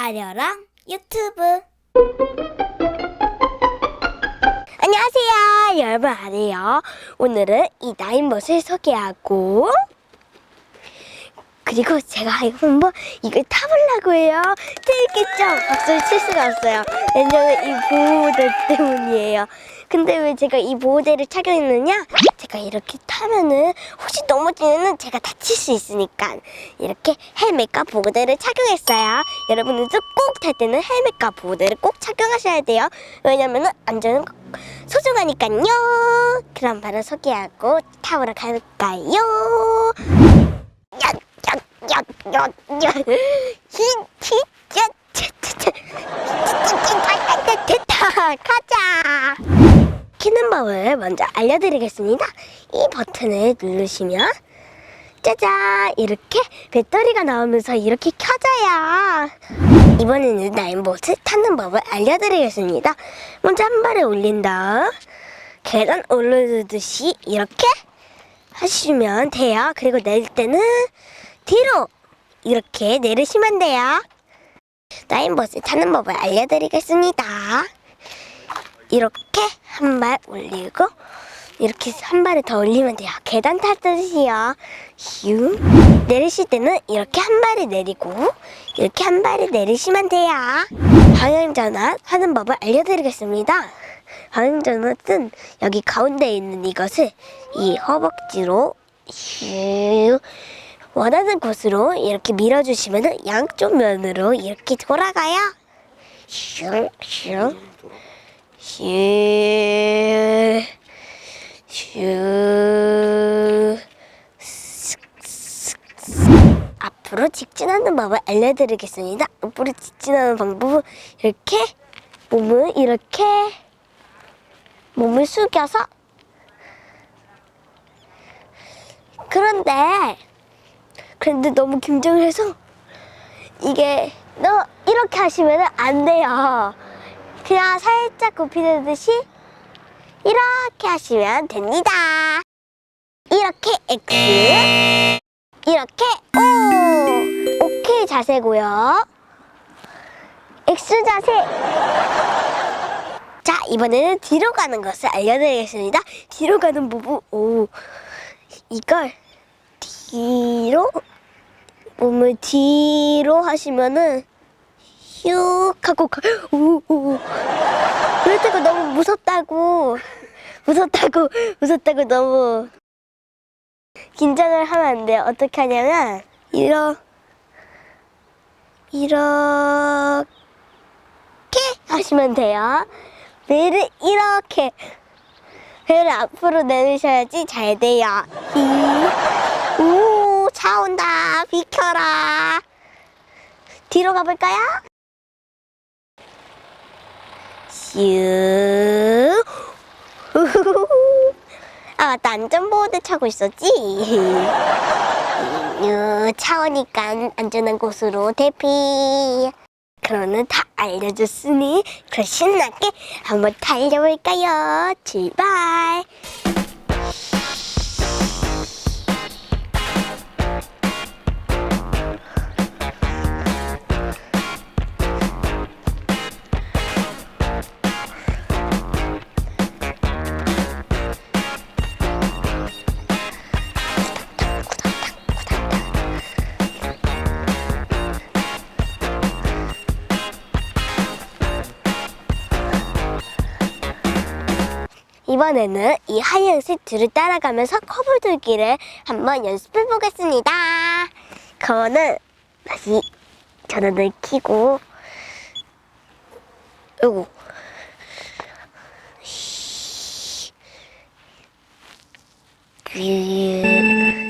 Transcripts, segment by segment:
아려랑 유튜브. 안녕하세요 여러분. 아래요. 오늘은 이 나인봇을 소개하고 그리고 제가 한번 이걸 타보려고 해요 재밌겠죠? 박수를 칠 수가 없어요 왜냐면 이 보호대 때문이에요 근데 왜 제가 이 보호대를 착용했느냐? 제가 이렇게 타면은 혹시 넘어지면은 제가 다칠 수 있으니까 이렇게 헬멧과 보호대를 착용했어요. 여러분들도 꼭 탈 때는 헬멧과 보호대를 꼭 착용하셔야 돼요. 왜냐면은 안전은 소중하니까요. 그럼 바로 소개하고 타보러 갈까요? 야 됐다 가자. 키는 법을 먼저 알려드리겠습니다. 이 버튼을 누르시면 짜잔 이렇게 배터리가 나오면서 이렇게 켜져요. 이번에는 나인봇을 타는 법을 알려드리겠습니다. 먼저 한 발에 올린 다음 계단 오르듯이 이렇게 하시면 돼요. 그리고 내릴 때는 뒤로 이렇게 내리시면 돼요. 나인봇을 타는 법을 알려드리겠습니다. 이렇게 한 발 올리고 이렇게 한 발을 더 올리면 돼요. 계단 타듯이요. 휴. 내리실 때는 이렇게 한 발을 내리고 이렇게 한 발을 내리시면 돼요. 방향 전환 하는 법을 알려드리겠습니다. 방향 전환은 여기 가운데 있는 이것을 이 허벅지로 휴 원하는 곳으로 이렇게 밀어주시면 양쪽 면으로 이렇게 돌아가요. 슝 슝. 슥, 슥. 앞으로 직진하는 법을 알려드리겠습니다. 앞으로 직진하는 방법은 이렇게 몸을 이렇게 몸을 숙여서 그런데 그런데 너무 긴장해서 이게 너 이렇게 하시면 안 돼요. 그냥 살짝 굽히듯이 이렇게 하시면 됩니다. 이렇게 X, 이렇게 O, 오케이 자세고요. X 자세. 자, 이번에는 뒤로 가는 것을 알려드리겠습니다. 뒤로 가는 부분, 오, 이걸 뒤로, 몸을 뒤로 하시면은 슉 하고 가. 오, 오. 그럴 때가 너무 무섭다고. 무섭다고, 무섭다고 너무. 긴장을 하면 안 돼요. 어떻게 하냐면, 이러, 이렇게 하시면 돼요. 배를 이렇게. 배를 앞으로 내리셔야지 잘 돼요. 차 온다. 비켜라. 뒤로 가볼까요? 슈. 아 맞다 안전보호대 차고 있었지. 유, 차오니까 안전한 곳으로 대피. 그러면 다 알려줬으니 그럼 신나게 한번 달려볼까요? 출발. 이번에는 이 하얀색 줄을 따라가면서 커브 돌기를 한번 연습해 보겠습니다. 그거는 다시 전원을 켜고, 요거. 출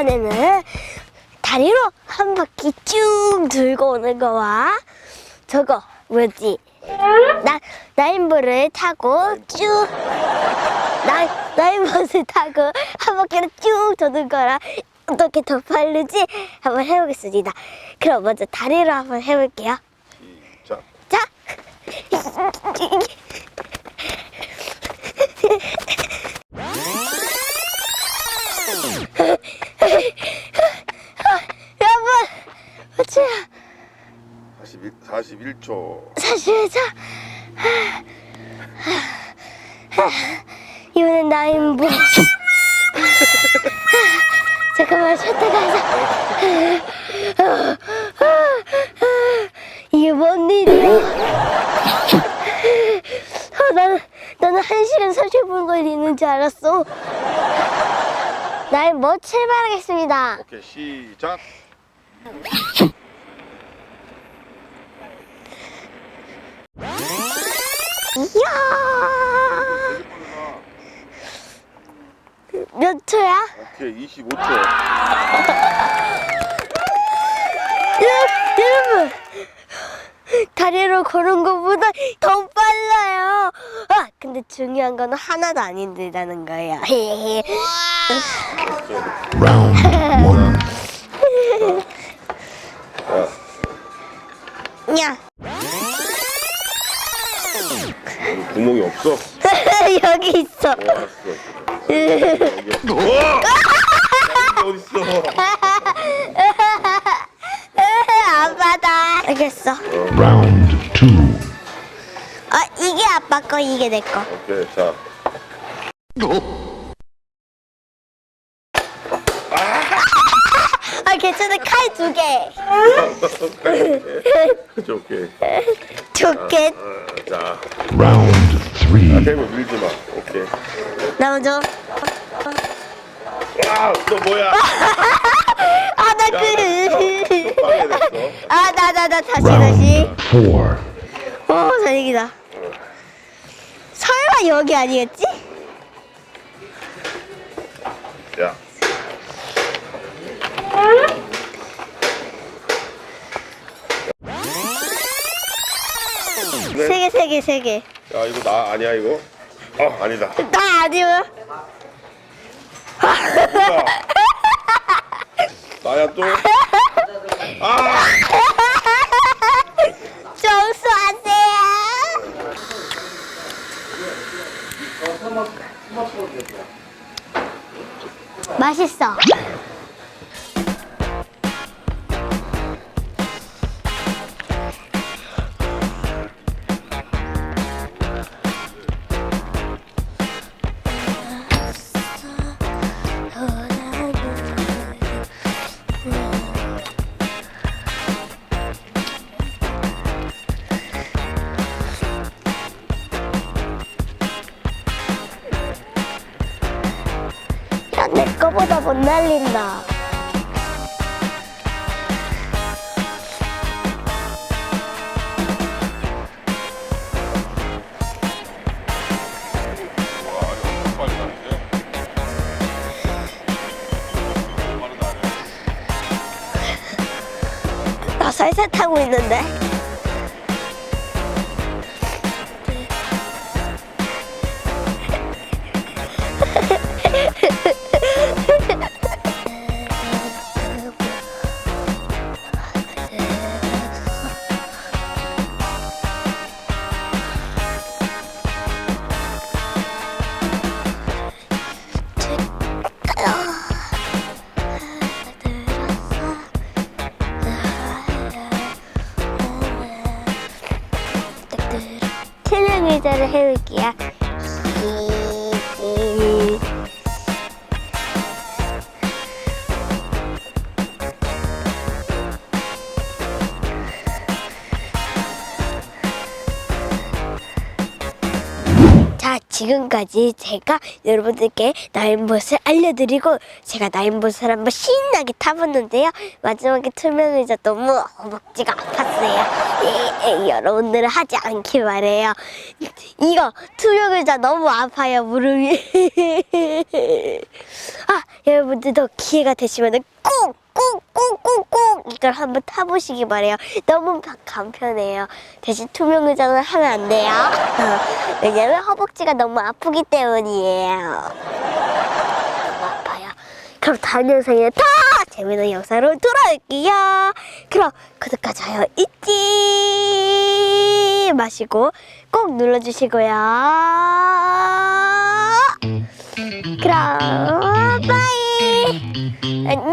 이번에는 다리로 한 바퀴 쭉 들고 오는 거와 저거 뭐지? 나, 나 나인볼을 타고 쭉 나, 나인볼을 타고 한 바퀴를 쭉 도는 거라 어떻게 더 빠르지? 한번 해보겠습니다. 그럼 먼저 다리로 한번 해볼게요. 시작. 자, 41초. 사실 저 이번엔 나인보 잠깐만 쉬었다 가자 이게 뭔 일이야 아, 나는 나는 한 시간 30분 걸리는 줄 알았어 나인보 출발하겠습니다 오케이, 시작. 몇 초야? 오케이, 25초. 여- 여러분 다리로 걸은 것보다 더 빨라요. 아 근데 중요한 건 하나도 안 힘들다는 거예요. Round one. 야 구멍이 없어? 여기 있어. 알았어. 여기 없어. 우와! 여기 어딨어? 알겠어. Round two. 아 이게 아빠 거 이게 내 거. 오케이, 자. 아 두 개. 그치, 오케이. 좋게 어, 자, Round three. 게임을 밀지 마. 오케이. 나 먼저. 와, 너 뭐야? 아 나 그. 빵해냈어. 아 나 나 나 다시 다시. Round four. 오, 다행이다. 설마 여기 아니겠지? 야, 네. 세 개, 세 개, 세 개. 야, 이거 나 아니야, 이거? 어, 아니다. 나 누가? 나야 또? 아! 정수하세요. 맛있어. 거보다 못 날린다. 나 살살 타고 있는데. 의자를 해볼게요. 지금까지 제가 여러분들께 나인봇을 알려드리고 제가 나인봇을 한번 신나게 타봤는데요. 마지막에 투명의자 너무 허벅지가 아팠어요. 예, 예, 여러분들은 하지 않길 바래요. 이거 투명의자 너무 아파요, 무릎이. 아, 여러분들도 기회가 되시면 꼭, 꼭, 꼭 꾹꾹꾹 이걸 한번 타보시기 바래요. 너무 바- 간편해요. 대신 투명 의자는 하면 안 돼요. 어, 왜냐면 허벅지가 너무 아프기 때문이에요. 아파요. 그럼 다음 영상에 더 재밌는 영상으로 돌아올게요. 그럼 구독과 좋아요 잊지 마시고 꼭 눌러주시고요. 그럼 바이 안녕.